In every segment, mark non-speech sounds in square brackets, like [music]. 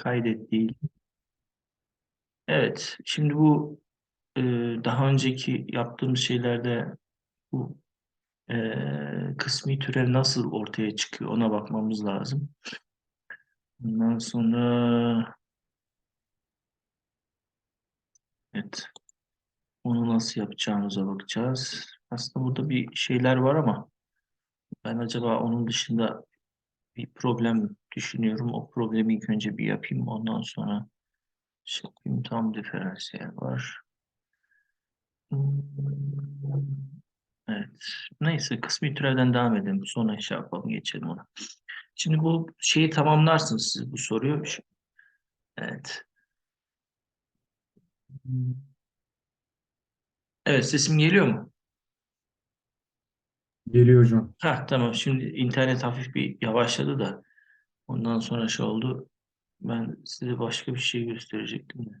Kaydet değil. Evet. Şimdi bu e, daha önceki yaptığımız şeylerde bu e, kısmi türev nasıl ortaya çıkıyor ona bakmamız lazım. Ondan sonra evet onu nasıl yapacağımıza bakacağız. Aslında burada bir şeyler var ama ben acaba onun dışında bir problem düşünüyorum. O problemi ilk önce bir yapayım. Ondan sonra yapayım. Tam diferansiyel var. Hmm, Evet. Neyse kısmi türevden devam edelim. Sonra şey yapalım geçelim ona. Şimdi bu şeyi tamamlarsınız siz bu soruyu. Evet. Evet sesim geliyor mu? Geliyor hocam. Ha tamam. Şimdi internet hafif bir yavaşladı da ondan sonra şey oldu. Ben size başka bir şey gösterecektim de.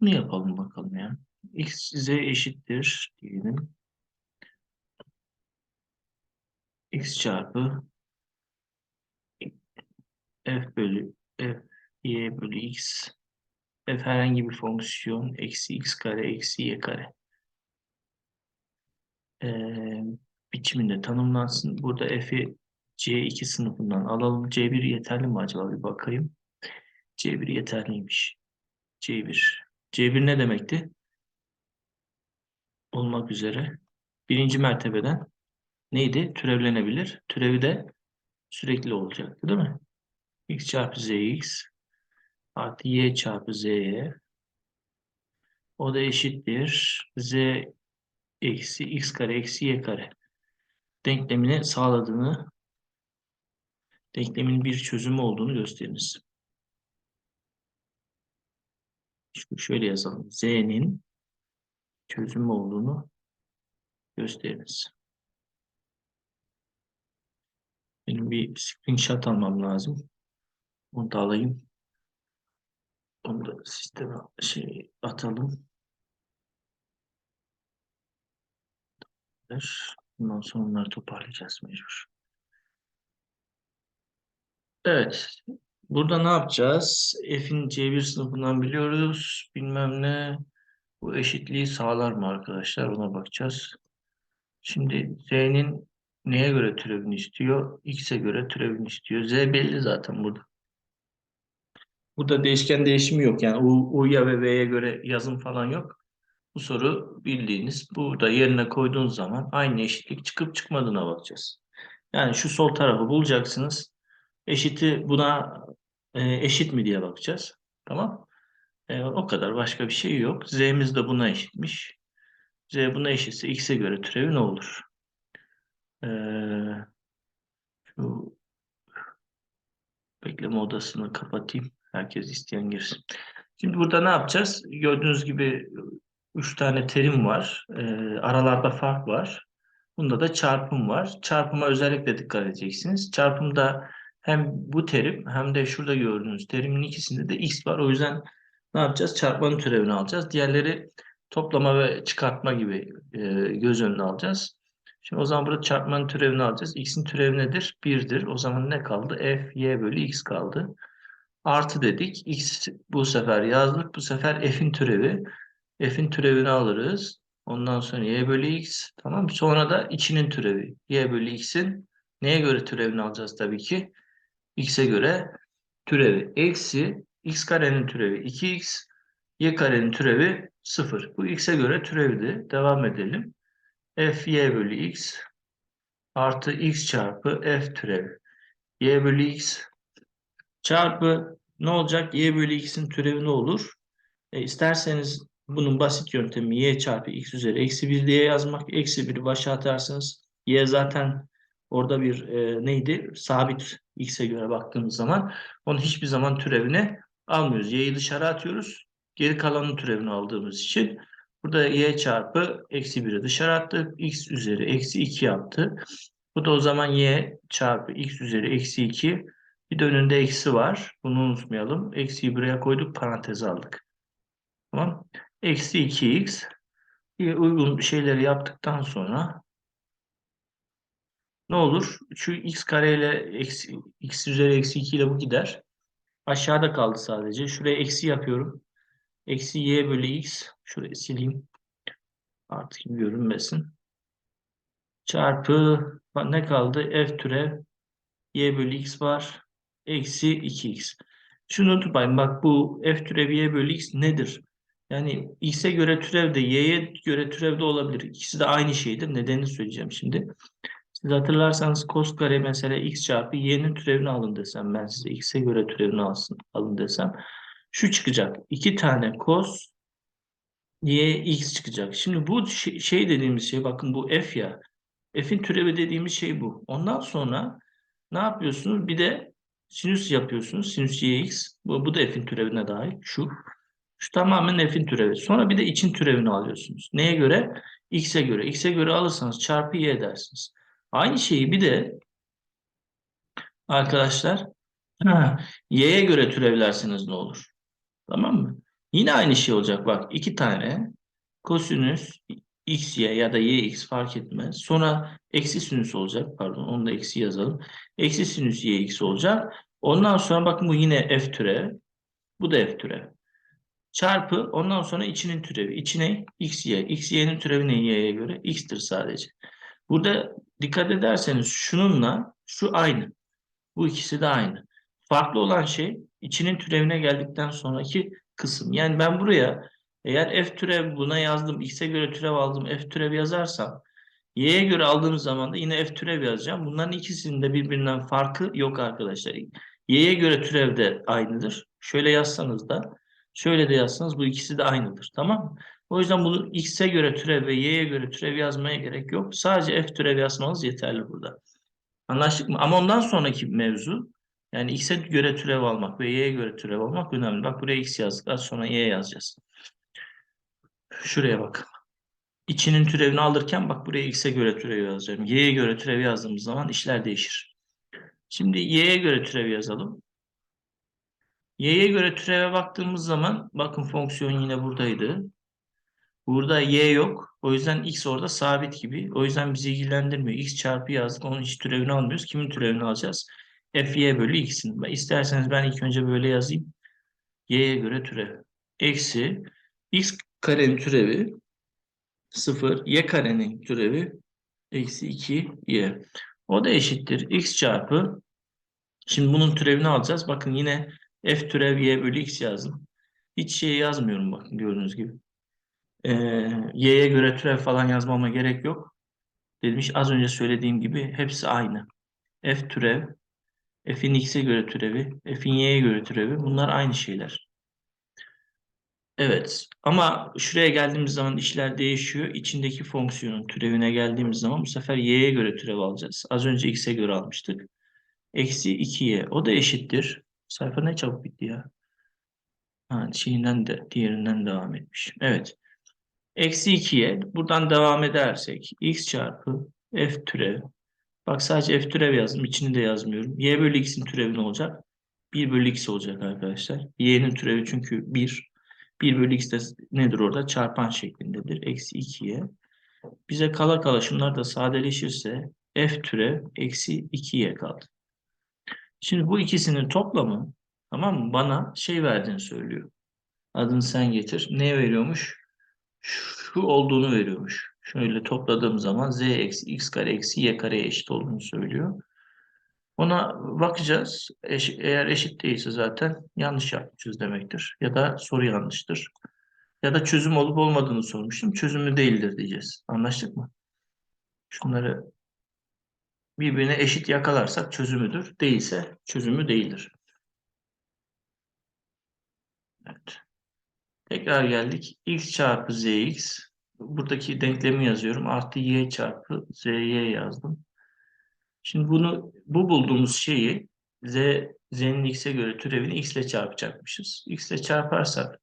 Bunu yapalım bakalım ya. X z eşittir diyelim. X çarpı f bölü f y bölü x f herhangi bir fonksiyon eksi x kare eksi y kare Ee, biçiminde tanımlansın. Burada f'i C2 sınıfından alalım. C1 yeterli mi acaba bir bakayım. C1 yeterliymiş. C1. C1 ne demekti? Olmak üzere. Birinci mertebeden neydi? Türevlenebilir. Türevi de sürekli olacaktı değil mi? x çarpı zx artı y çarpı zy o da eşittir z eksi x kare eksi y kare denklemini sağladığını denklemin bir çözümü olduğunu gösteriniz. Şöyle yazalım. Z'nin çözümü olduğunu gösteriniz. Benim bir screenshot almam lazım. Onu da alayım. Onu da sisteme şey atalım. Bundan sonra onları toparlayacağız mecbur. Evet. Burada ne yapacağız? F'in C1 sınıfından biliyoruz. Bilmem ne. Bu eşitliği sağlar mı arkadaşlar? Ona bakacağız. Şimdi Z'nin neye göre türevini istiyor? X'e göre türevini istiyor. Z belli zaten burada. Burada değişken değişimi yok. Yani U, U'ya ve V'ye göre yazım falan yok. Bu soru bildiğiniz. Burada yerine koyduğunuz zaman aynı eşitlik çıkıp çıkmadığına bakacağız. Yani şu sol tarafı bulacaksınız. Eşiti buna e, eşit mi diye bakacağız. Tamam. E, o kadar başka bir şey yok. Z'miz de buna eşitmiş. Z buna eşitse X'e göre türevi ne olur? E, şu bekleme odasını kapatayım. Herkes isteyen girsin. Şimdi burada ne yapacağız? Gördüğünüz gibi üç tane terim var. E, aralarda fark var. Bunda da çarpım var. Çarpıma özellikle dikkat edeceksiniz. Çarpımda hem bu terim hem de şurada gördüğünüz terimin ikisinde de x var. O yüzden ne yapacağız? Çarpmanın türevini alacağız. Diğerleri toplama ve çıkartma gibi e, göz önüne alacağız. Şimdi o zaman burada çarpmanın türevini alacağız. X'in türevi nedir? 1'dir. O zaman ne kaldı? F, y bölü x kaldı. Artı dedik. X bu sefer yazdık. Bu sefer f'in türevi. F'in türevini alırız. Ondan sonra y bölü x. Tamam? Sonra da içinin türevi. Y bölü x'in neye göre türevini alacağız tabii ki? X'e göre türevi. Eksi x karenin türevi 2x. Y karenin türevi 0. Bu x'e göre türevdi. Devam edelim. F y bölü x artı x çarpı f türevi. Y bölü x çarpı ne olacak? Y bölü x'in türevi ne olur? E, isterseniz bunun basit yöntemi y çarpı x üzeri eksi 1 diye yazmak. Eksi 1'i başa atarsınız. Y zaten orada bir e, neydi? Sabit x'e göre baktığımız zaman. Onu hiçbir zaman türevine almıyoruz. Y'yi dışarı atıyoruz. Geri kalanın türevini aldığımız için. Burada y çarpı eksi 1'i dışarı attık. x üzeri eksi 2 yaptı. Bu da o zaman y çarpı x üzeri eksi 2. Bir de önünde eksi var. Bunu unutmayalım. Eksiyi buraya koyduk. Paranteze aldık. Tamam. Eksi 2x. Uygun şeyleri yaptıktan sonra ne olur? Şu x kare ile x üzeri eksi 2 ile bu gider. Aşağıda kaldı sadece. Şuraya eksi yapıyorum. Eksi y bölü x. Şurayı sileyim. Artık görünmesin. Çarpı ne kaldı? F türev y bölü x var. Eksi 2x. Şunu unutmayın. Bak bu f türev y bölü x nedir? Yani x'e göre türev de y'ye göre türev de olabilir. İkisi de aynı şeydir. Nedenini söyleyeceğim şimdi. Siz hatırlarsanız cos kare mesela x çarpı y'nin türevini alın desem ben size x'e göre türevini alsın, alın desem şu çıkacak. İki tane cos y x çıkacak. Şimdi bu şey, dediğimiz şey bakın bu f ya. F'in türevi dediğimiz şey bu. Ondan sonra ne yapıyorsunuz? Bir de sinüs yapıyorsunuz. Sinüs yx. Bu, bu da f'in türevine dahil. Şu. Şu tamamen f'in türevi. Sonra bir de için türevini alıyorsunuz. Neye göre? x'e göre. x'e göre alırsanız çarpı y dersiniz. Aynı şeyi bir de arkadaşlar y'ye göre türevlerseniz ne olur? Tamam mı? Yine aynı şey olacak. Bak iki tane kosinüs x y ya da y x fark etmez. Sonra eksi sinüs olacak. Pardon onu da eksi yazalım. Eksi sinüs y x olacak. Ondan sonra bakın bu yine f türev. Bu da f türev. Çarpı ondan sonra içinin türevi. İçine x y. x y'nin türevi ne y'ye göre? x'tir sadece. Burada dikkat ederseniz şununla şu aynı. Bu ikisi de aynı. Farklı olan şey içinin türevine geldikten sonraki kısım. Yani ben buraya eğer f türev buna yazdım, x'e göre türev aldım, f türev yazarsam y'ye göre aldığım zaman da yine f türev yazacağım. Bunların ikisinin de birbirinden farkı yok arkadaşlar. y'ye göre türev de aynıdır. Şöyle yazsanız da şöyle de yazsanız bu ikisi de aynıdır. Tamam mı? O yüzden bunu x'e göre türev ve y'ye göre türev yazmaya gerek yok. Sadece f türev yazmanız yeterli burada. Anlaştık mı? Ama ondan sonraki mevzu yani x'e göre türev almak ve y'ye göre türev almak önemli. Bak buraya x yazdık. Az sonra y yazacağız. Şuraya bak. İçinin türevini alırken bak buraya x'e göre türev yazacağım. Y'ye göre türev yazdığımız zaman işler değişir. Şimdi y'ye göre türev yazalım. Y'ye göre türeve baktığımız zaman bakın fonksiyon yine buradaydı. Burada y yok. O yüzden x orada sabit gibi. O yüzden bizi ilgilendirmiyor. x çarpı yazdık. Onun hiç türevini almıyoruz. Kimin türevini alacağız? f y bölü x'in. İsterseniz ben ilk önce böyle yazayım. y'ye göre türev. Eksi x karenin türevi 0. Y karenin türevi eksi 2y. O da eşittir. x çarpı Şimdi bunun türevini alacağız. Bakın yine f türev y bölü x yazdım. Hiç şey yazmıyorum bakın gördüğünüz gibi. Ee, y'ye göre türev falan yazmama gerek yok. Demiş az önce söylediğim gibi hepsi aynı. f türev, f'in x'e göre türevi, f'in y'ye göre türevi bunlar aynı şeyler. Evet ama şuraya geldiğimiz zaman işler değişiyor. İçindeki fonksiyonun türevine geldiğimiz zaman bu sefer y'ye göre türev alacağız. Az önce x'e göre almıştık. Eksi 2y o da eşittir. Sayfa ne çabuk bitti ya. Ha, şeyinden de diğerinden devam etmiş. Evet. Eksi 2'ye buradan devam edersek x çarpı f türev. Bak sadece f türev yazdım. içini de yazmıyorum. y bölü x'in türevi ne olacak? 1 bölü x olacak arkadaşlar. y'nin türevi çünkü 1. 1 bölü x de nedir orada? Çarpan şeklindedir. Eksi 2'ye. Bize kala kala şunlar da sadeleşirse f türev eksi 2'ye kaldı. Şimdi bu ikisinin toplamı tamam mı? Bana şey verdiğini söylüyor. Adını sen getir. Ne veriyormuş? Şu olduğunu veriyormuş. Şöyle topladığım zaman z eksi x kare eksi y kareye eşit olduğunu söylüyor. Ona bakacağız. Eş, eğer eşit değilse zaten yanlış yapmışız demektir. Ya da soru yanlıştır. Ya da çözüm olup olmadığını sormuştum. Çözümü değildir diyeceğiz. Anlaştık mı? Şunları birbirine eşit yakalarsak çözümüdür. Değilse çözümü değildir. Evet. Tekrar geldik. x çarpı zx. Buradaki denklemi yazıyorum. Artı y çarpı zy yazdım. Şimdi bunu bu bulduğumuz şeyi z z'nin x'e göre türevini x ile çarpacakmışız. x ile çarparsak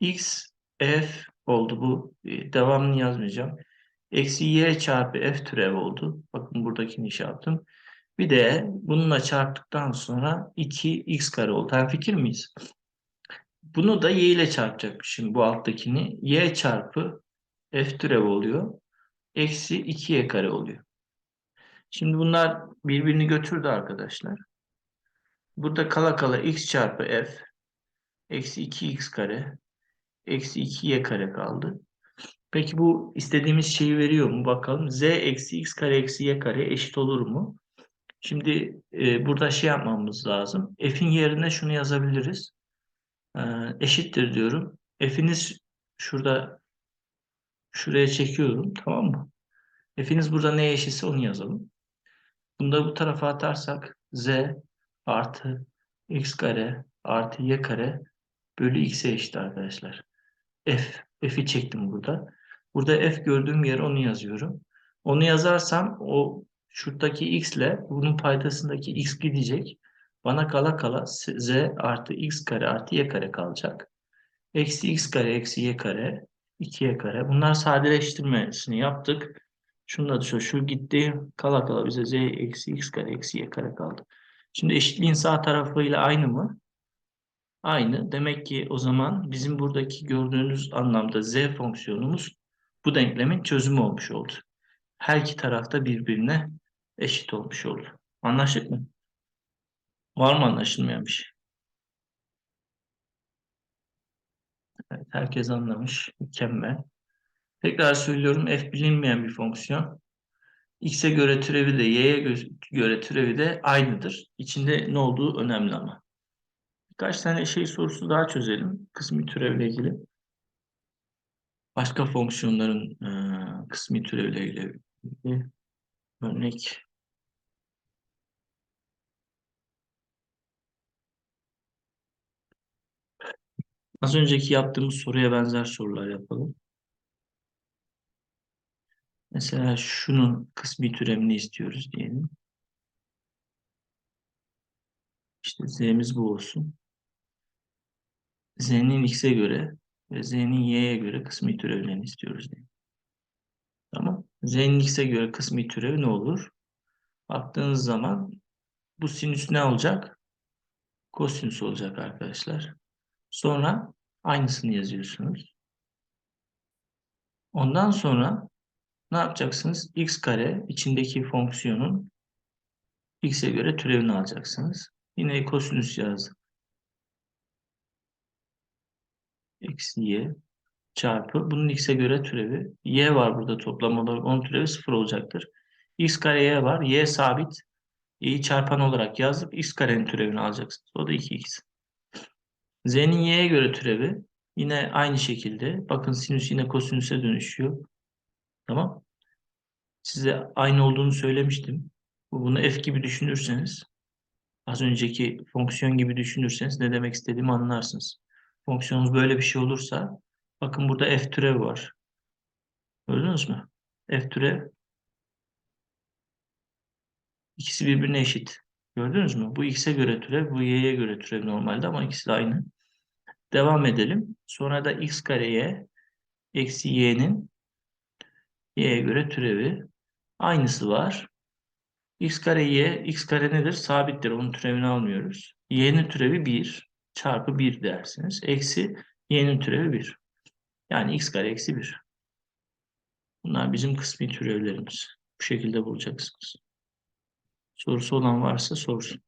x f oldu bu. E, devamını yazmayacağım. Eksi y çarpı f türev oldu. Bakın buradakini şey yaptım. Bir de bununla çarptıktan sonra 2x kare oldu. Hem fikir miyiz? Bunu da y ile çarpacakmışım bu alttakini. y çarpı f türev oluyor. Eksi 2y kare oluyor. Şimdi bunlar birbirini götürdü arkadaşlar. Burada kala kala x çarpı f eksi 2x kare eksi 2y kare kaldı. Peki bu istediğimiz şeyi veriyor mu? Bakalım. z eksi x kare eksi y kare eşit olur mu? Şimdi e, burada şey yapmamız lazım. f'in yerine şunu yazabiliriz. E, eşittir diyorum. f'iniz şurada şuraya çekiyorum. Tamam mı? f'iniz burada neye eşitse onu yazalım. Bunu da bu tarafa atarsak z artı x kare artı y kare bölü x'e eşit arkadaşlar. f. f'i çektim burada. Burada f gördüğüm yere onu yazıyorum. Onu yazarsam o şuradaki x ile bunun paydasındaki x gidecek. Bana kala kala z artı x kare artı y kare kalacak. Eksi x kare eksi y kare 2y kare. Bunlar sadeleştirmesini yaptık. Şunu da şu, şu gitti. Kala kala bize z eksi x kare eksi y kare kaldı. Şimdi eşitliğin sağ tarafıyla aynı mı? Aynı. Demek ki o zaman bizim buradaki gördüğünüz anlamda z fonksiyonumuz bu denklemin çözümü olmuş oldu. Her iki tarafta birbirine eşit olmuş oldu. Anlaştık mı? Var mı anlaşılmayan bir şey? Evet, herkes anlamış. Mükemmel. Tekrar söylüyorum f bilinmeyen bir fonksiyon. X'e göre türevi de y'ye göre türevi de aynıdır. İçinde ne olduğu önemli ama. Birkaç tane şey sorusu daha çözelim. Kısmi türevle ilgili. Başka fonksiyonların e, kısmi türevle ilgili örnek. Az önceki yaptığımız soruya benzer sorular yapalım. Mesela şunun kısmi türevini istiyoruz diyelim. İşte z'miz bu olsun. z'nin x'e göre ve z'nin y'ye göre kısmi türevlerini istiyoruz diyelim. Tamam. z'nin x'e göre kısmi türevi ne olur? Baktığınız zaman bu sinüs ne olacak? Kosinüs olacak arkadaşlar. Sonra aynısını yazıyorsunuz. Ondan sonra ne yapacaksınız? x kare içindeki fonksiyonun x'e göre türevini alacaksınız. Yine kosinüs yazdık. Eksi y çarpı bunun x'e göre türevi. y var burada toplam olarak. Onun türevi sıfır olacaktır. x kare y var. y sabit. y'yi çarpan olarak yazdık. x karenin türevini alacaksınız. O da 2x. z'nin y'ye göre türevi. Yine aynı şekilde. Bakın sinüs yine kosinüse dönüşüyor. Tamam. Size aynı olduğunu söylemiştim. Bunu f gibi düşünürseniz az önceki fonksiyon gibi düşünürseniz ne demek istediğimi anlarsınız. Fonksiyonumuz böyle bir şey olursa bakın burada f türev var. Gördünüz mü? F türev ikisi birbirine eşit. Gördünüz mü? Bu x'e göre türev, bu y'ye göre türev normalde ama ikisi de aynı. Devam edelim. Sonra da x kareye eksi y'nin y'ye göre türevi. Aynısı var. x kare y, x kare nedir? Sabittir. Onun türevini almıyoruz. y'nin türevi 1 çarpı 1 dersiniz. Eksi y'nin türevi 1. Yani x kare eksi 1. Bunlar bizim kısmi türevlerimiz. Bu şekilde bulacaksınız. Sorusu olan varsa sorsun.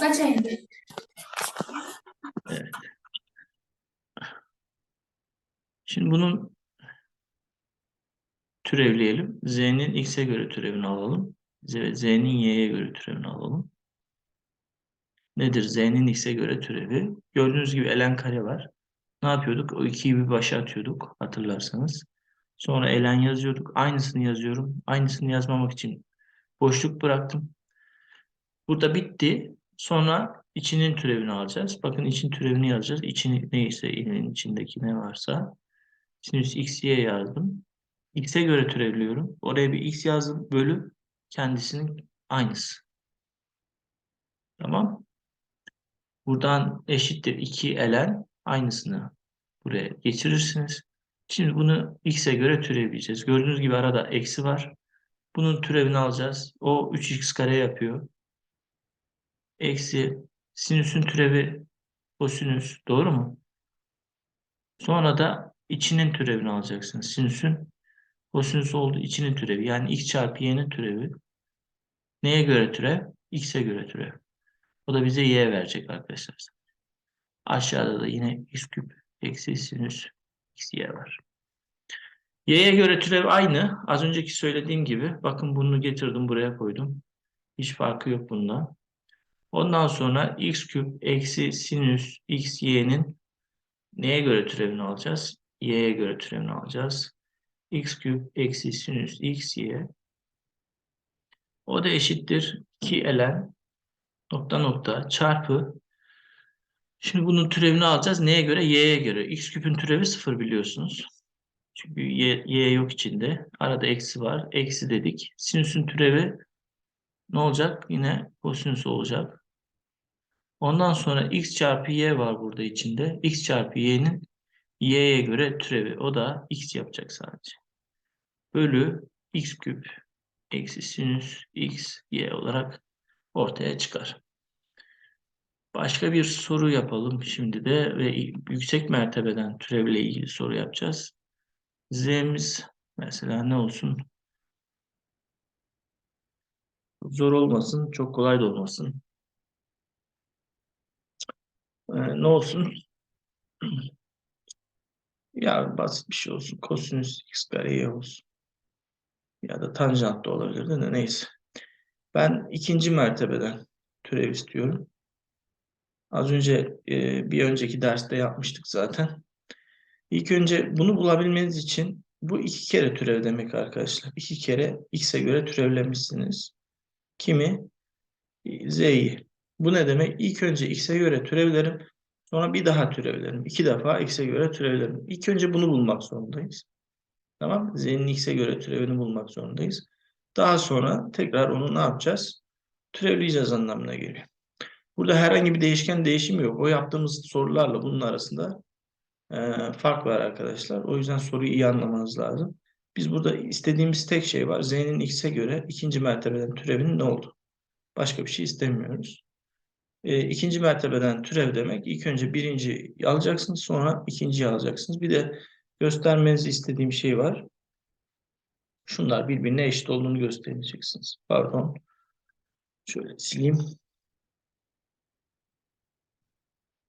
Kaç ayında? Evet. Şimdi bunun türevleyelim. Z'nin x'e göre türevini alalım. Z'nin y'ye göre türevini alalım. Nedir? Z'nin x'e göre türevi. Gördüğünüz gibi elen kare var. Ne yapıyorduk? O ikiyi bir başa atıyorduk hatırlarsanız. Sonra elen yazıyorduk. Aynısını yazıyorum. Aynısını yazmamak için boşluk bıraktım. Burada bitti. Sonra içinin türevini alacağız. Bakın için türevini yazacağız. İçin neyse ilin içindeki ne varsa. Sinüs x, y yazdım. X'e göre türevliyorum. Oraya bir x yazdım. Bölü kendisinin aynısı. Tamam. Buradan eşittir 2 elen aynısını buraya geçirirsiniz. Şimdi bunu x'e göre türevleyeceğiz. Gördüğünüz gibi arada eksi var. Bunun türevini alacağız. O 3x kare yapıyor. Eksi sinüsün türevi kosinüs. Doğru mu? Sonra da içinin türevini alacaksınız. Sinüsün Kosinüs olduğu içinin türevi. Yani x çarpı y'nin türevi. Neye göre türev? X'e göre türev. O da bize y verecek arkadaşlar. Aşağıda da yine x küp eksi sinüs x y var. Y'ye göre türev aynı. Az önceki söylediğim gibi. Bakın bunu getirdim buraya koydum. Hiç farkı yok bundan. Ondan sonra x küp eksi sinüs x y'nin neye göre türevini alacağız? Y'ye göre türevini alacağız. X küp eksi sinüs x y. O da eşittir 2 ln nokta nokta çarpı Şimdi bunun türevini alacağız. Neye göre? Y'ye göre. X küpün türevi sıfır biliyorsunuz. Çünkü y, y yok içinde. Arada eksi var. Eksi dedik. Sinüsün türevi ne olacak? Yine kosinüs olacak. Ondan sonra x çarpı y var burada içinde. x çarpı y'nin y'ye göre türevi. O da x yapacak sadece. Bölü x küp eksi sinüs x y olarak ortaya çıkar. Başka bir soru yapalım şimdi de ve yüksek mertebeden türevle ilgili soru yapacağız. Z'miz mesela ne olsun? Zor olmasın, çok kolay da olmasın. Ee, ne olsun? [clears throat] Ya basit bir şey olsun. Kosinüs x kare y olsun. Ya da tanjant da olabilir de neyse. Ben ikinci mertebeden türev istiyorum. Az önce e, bir önceki derste yapmıştık zaten. İlk önce bunu bulabilmeniz için bu iki kere türev demek arkadaşlar. İki kere x'e göre türevlemişsiniz. Kimi? Z'yi. Bu ne demek? İlk önce x'e göre türevlerim. Sonra bir daha türevlerim. İki defa x'e göre türevlerim. İlk önce bunu bulmak zorundayız. Tamam Z'nin x'e göre türevini bulmak zorundayız. Daha sonra tekrar onu ne yapacağız? Türevleyeceğiz anlamına geliyor. Burada herhangi bir değişken değişim yok. O yaptığımız sorularla bunun arasında e, fark var arkadaşlar. O yüzden soruyu iyi anlamanız lazım. Biz burada istediğimiz tek şey var. Z'nin x'e göre ikinci mertebeden türevinin ne oldu? Başka bir şey istemiyoruz. E, ikinci mertebeden türev demek ilk önce birinci alacaksınız sonra ikinciyi alacaksınız. Bir de göstermenizi istediğim şey var. Şunlar birbirine eşit olduğunu göstereceksiniz. Pardon. Şöyle sileyim.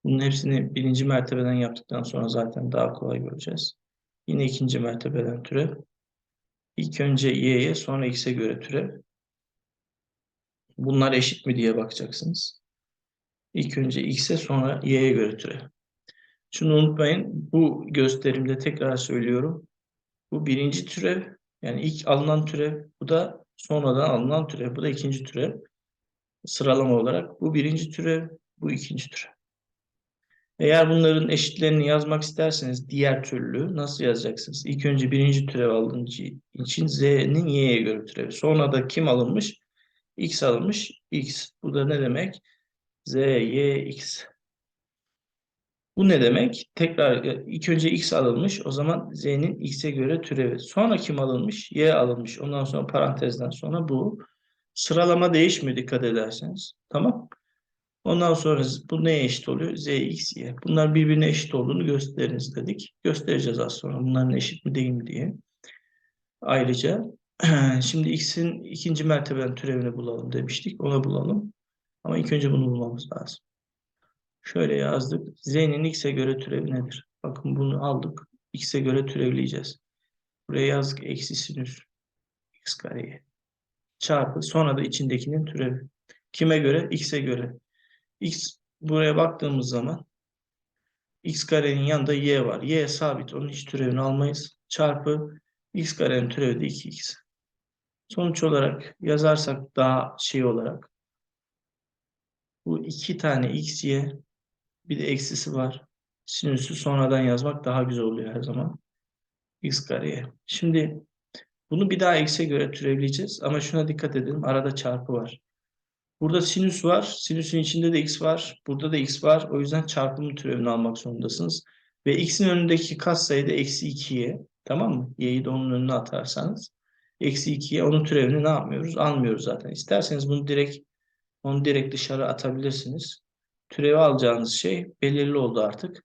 Bunun hepsini birinci mertebeden yaptıktan sonra zaten daha kolay göreceğiz. Yine ikinci mertebeden türev. İlk önce y'ye sonra x'e göre türev. Bunlar eşit mi diye bakacaksınız. İlk önce x'e sonra y'ye göre türev. Şunu unutmayın. Bu gösterimde tekrar söylüyorum. Bu birinci türev. Yani ilk alınan türev. Bu da sonradan alınan türev. Bu da ikinci türev. Sıralama olarak. Bu birinci türev. Bu ikinci türev. Eğer bunların eşitlerini yazmak isterseniz diğer türlü nasıl yazacaksınız? İlk önce birinci türev alınca için z'nin y'ye göre türevi. Sonra da kim alınmış? x alınmış. x. Bu da ne demek? z, y, x. Bu ne demek? Tekrar ilk önce x alınmış. O zaman z'nin x'e göre türevi. Sonra kim alınmış? y alınmış. Ondan sonra parantezden sonra bu. Sıralama değişmiyor dikkat ederseniz. Tamam. Ondan sonra bu neye eşit oluyor? Z, X, Y. Bunlar birbirine eşit olduğunu gösteriniz dedik. Göstereceğiz az sonra bunların eşit mi değil mi diye. Ayrıca [clears throat] şimdi X'in ikinci mertebeden türevini bulalım demiştik. Onu bulalım. Ama ilk önce bunu bulmamız lazım. Şöyle yazdık. Z'nin X'e göre türevi nedir? Bakın bunu aldık. X'e göre türevleyeceğiz. Buraya yazdık. Eksi sinüs X kareye. Çarpı. Sonra da içindekinin türevi. Kime göre? X'e göre. X buraya baktığımız zaman x karenin yanında y var. y sabit. Onun hiç türevini almayız. Çarpı x karenin türevi de 2x. Sonuç olarak yazarsak daha şey olarak bu iki tane x y bir de eksisi var. Sinüsü sonradan yazmak daha güzel oluyor her zaman. x kareye. Şimdi bunu bir daha x'e göre türevleyeceğiz. Ama şuna dikkat edelim. Arada çarpı var. Burada sinüs var. Sinüsün içinde de x var. Burada da x var. O yüzden çarpımı türevini almak zorundasınız. Ve x'in önündeki katsayı da eksi 2'ye. Tamam mı? y'yi de onun önüne atarsanız. Eksi 2'ye onun türevini ne yapmıyoruz? Almıyoruz zaten. İsterseniz bunu direkt onu direkt dışarı atabilirsiniz. Türevi alacağınız şey belirli oldu artık.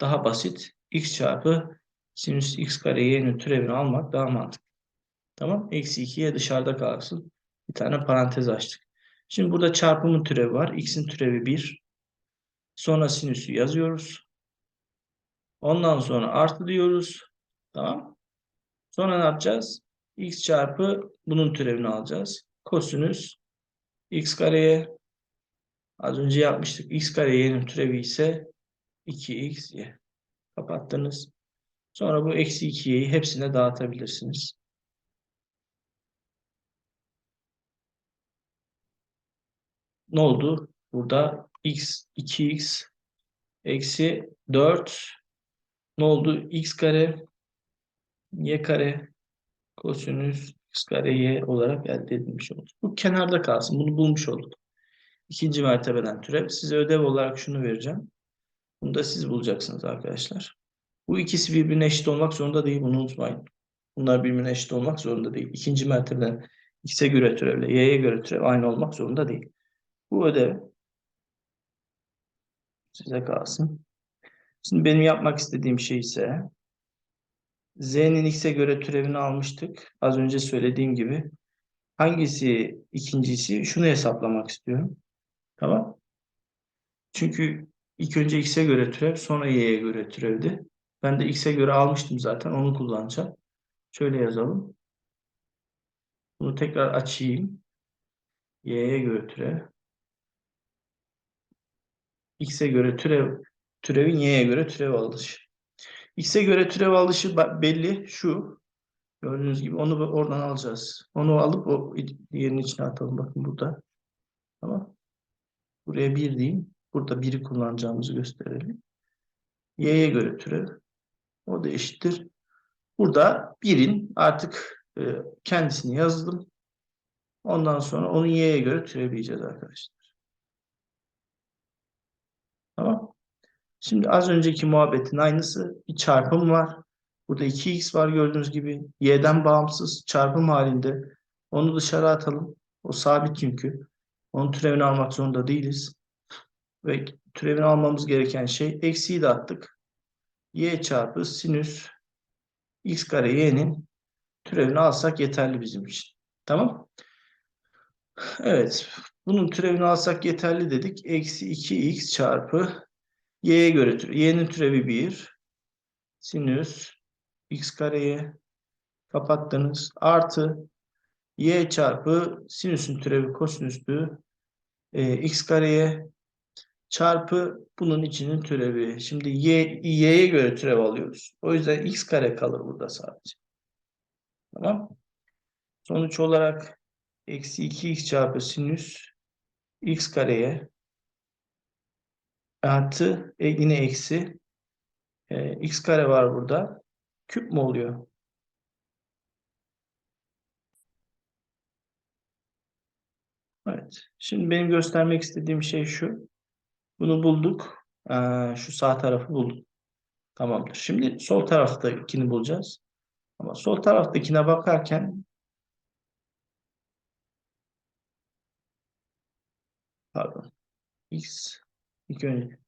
Daha basit. x çarpı sinüs x kare y'nin türevini almak daha mantıklı. Tamam. Eksi 2'ye dışarıda kalsın. Bir tane parantez açtık. Şimdi burada çarpımın türevi var. X'in türevi 1. Sonra sinüsü yazıyoruz. Ondan sonra artı diyoruz. Tamam. Sonra ne yapacağız? X çarpı bunun türevini alacağız. Kosinüs x kareye az önce yapmıştık. x kare y'nin türevi ise 2xy. Kapattınız. Sonra bu eksi 2y'yi hepsine dağıtabilirsiniz. Ne oldu? Burada x 2x eksi 4 ne oldu? x kare y kare kosinüs x kare y olarak elde edilmiş oldu. Bu kenarda kalsın. Bunu bulmuş olduk. İkinci mertebeden türev. Size ödev olarak şunu vereceğim. Bunu da siz bulacaksınız arkadaşlar. Bu ikisi birbirine eşit olmak zorunda değil. Bunu unutmayın. Bunlar birbirine eşit olmak zorunda değil. İkinci mertebeden x'e göre türevle y'ye göre türev aynı olmak zorunda değil. Bu ödev size kalsın. Şimdi benim yapmak istediğim şey ise z'nin x'e göre türevini almıştık. Az önce söylediğim gibi. Hangisi ikincisi? Şunu hesaplamak istiyorum. Tamam. Çünkü ilk önce x'e göre türev, sonra y'ye göre türevdi. Ben de x'e göre almıştım zaten. Onu kullanacağım. Şöyle yazalım. Bunu tekrar açayım. y'ye göre türev. x'e göre türev, türevin y'ye göre türev alışı. x'e göre türev alışı belli. Şu. Gördüğünüz gibi onu oradan alacağız. Onu alıp o diğerinin içine atalım. Bakın burada. Tamam. Buraya 1 diyeyim. Burada 1'i kullanacağımızı gösterelim. Y'ye göre türev. O da eşittir. Burada 1'in artık e, kendisini yazdım. Ondan sonra onu y'ye göre türevleyeceğiz arkadaşlar. Tamam. Şimdi az önceki muhabbetin aynısı. Bir çarpım var. Burada 2x var gördüğünüz gibi. Y'den bağımsız çarpım halinde. Onu dışarı atalım. O sabit çünkü. Onun türevini almak zorunda değiliz. Ve türevini almamız gereken şey eksiği de attık. y çarpı sinüs x kare y'nin türevini alsak yeterli bizim için. Tamam. Evet. Bunun türevini alsak yeterli dedik. Eksi 2x çarpı y'ye göre türev. y'nin türevi 1. Sinüs x kareye kapattınız. Artı y çarpı sinüsün türevi kosinüstü e, x kareye çarpı bunun içinin türevi. Şimdi y, y'ye göre türev alıyoruz. O yüzden x kare kalır burada sadece. Tamam. Sonuç olarak eksi 2x çarpı sinüs x kareye artı e, yine eksi e, x kare var burada. Küp mü oluyor? Evet. Şimdi benim göstermek istediğim şey şu. Bunu bulduk. Ee, şu sağ tarafı bulduk. Tamamdır. Şimdi sol taraftakini bulacağız. Ama sol taraftakine bakarken pardon x ilk önce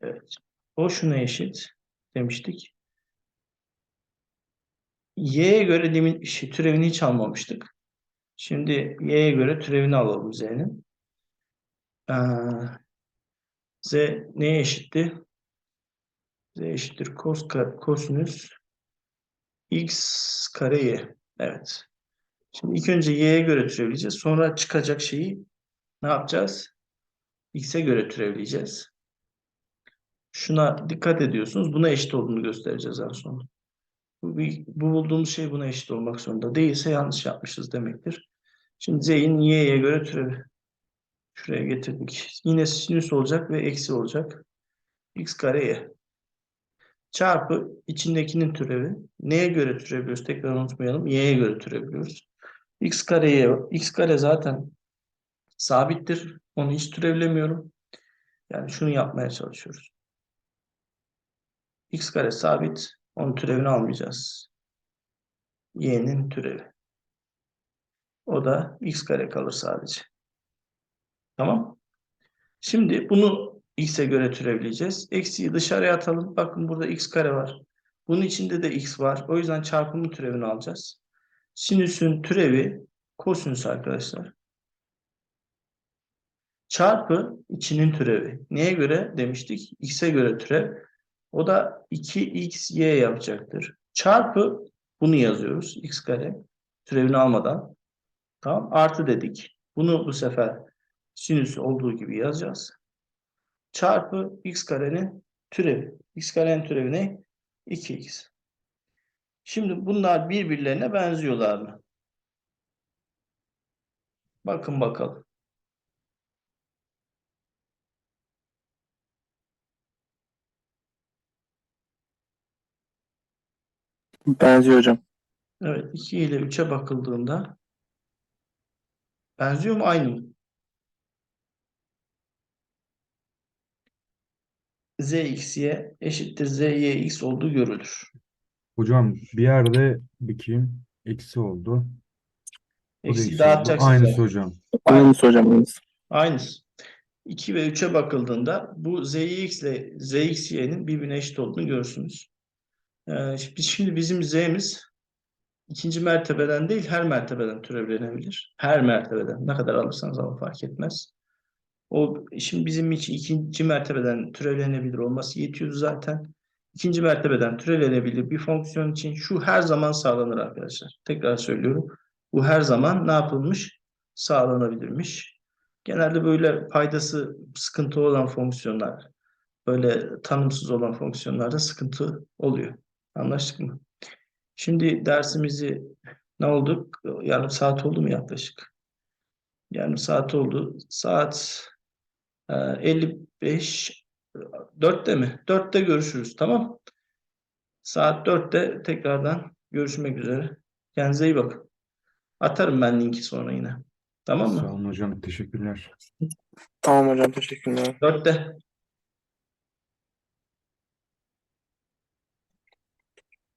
evet o şuna eşit demiştik. Y'ye göre demin şey, türevini hiç almamıştık. Şimdi Y'ye göre türevini alalım Z'nin. Ee, Z neye eşitti? Z eşittir cos kosinüs x kare y. Evet. Şimdi ilk önce y'ye göre türevleyeceğiz. Sonra çıkacak şeyi ne yapacağız? x'e göre türevleyeceğiz. Şuna dikkat ediyorsunuz. Buna eşit olduğunu göstereceğiz en son. Bu, bu bulduğumuz şey buna eşit olmak zorunda. Değilse yanlış yapmışız demektir. Şimdi z'in y'ye göre türevi. Şuraya getirdik. Yine sinüs olacak ve eksi olacak. x kare y. Çarpı içindekinin türevi. Neye göre türebiliyoruz? Tekrar unutmayalım. y'ye göre türebiliyoruz. x kare y. x kare zaten sabittir. Onu hiç türevlemiyorum. Yani şunu yapmaya çalışıyoruz. x kare sabit. Onun türevini almayacağız. y'nin türevi. O da x kare kalır sadece. Tamam. Şimdi bunu x'e göre türevleyeceğiz. Eksiyi dışarıya atalım. Bakın burada x kare var. Bunun içinde de x var. O yüzden çarpımın türevini alacağız. Sinüsün türevi kosinüs arkadaşlar. Çarpı içinin türevi. Neye göre demiştik? X'e göre türev. O da 2xy yapacaktır. Çarpı bunu yazıyoruz. x kare. Türevini almadan. Tamam. Artı dedik. Bunu bu sefer sinüs olduğu gibi yazacağız. Çarpı x karenin türevi. x karenin türevi ne? 2x. Şimdi bunlar birbirlerine benziyorlar mı? Bakın bakalım. Benziyor hocam. Evet 2 ile 3'e bakıldığında benziyor mu aynı mı? Zxy eşittir Zyx olduğu görülür. Hocam bir yerde bakayım eksi oldu. Da Eksi eksi oldu. dağıtacaksın Aynısı hocam. Aynısı hocam. aynısı. Aynısı. 2 ve 3'e bakıldığında bu Zx ile Zxy'nin birbirine eşit olduğunu görürsünüz. Ee, şimdi bizim Z'miz ikinci mertebeden değil her mertebeden türevlenebilir. Her mertebeden. Ne kadar alırsanız alın fark etmez. O şimdi bizim için ikinci mertebeden türevlenebilir olması yetiyor zaten. İkinci mertebeden türevlenebilir bir fonksiyon için şu her zaman sağlanır arkadaşlar. Tekrar söylüyorum. Bu her zaman ne yapılmış? Sağlanabilirmiş. Genelde böyle paydası sıkıntı olan fonksiyonlar, böyle tanımsız olan fonksiyonlarda sıkıntı oluyor. Anlaştık mı? Şimdi dersimizi ne olduk? Yarım saat oldu mu yaklaşık? Yarım saat oldu. Saat e, 55 4'te mi? 4'te görüşürüz. Tamam. Saat 4'te tekrardan görüşmek üzere. Kendinize iyi bakın. Atarım ben linki sonra yine. Tamam Sağ mı? olun hocam. Teşekkürler. Tamam hocam. Teşekkürler. 4'te.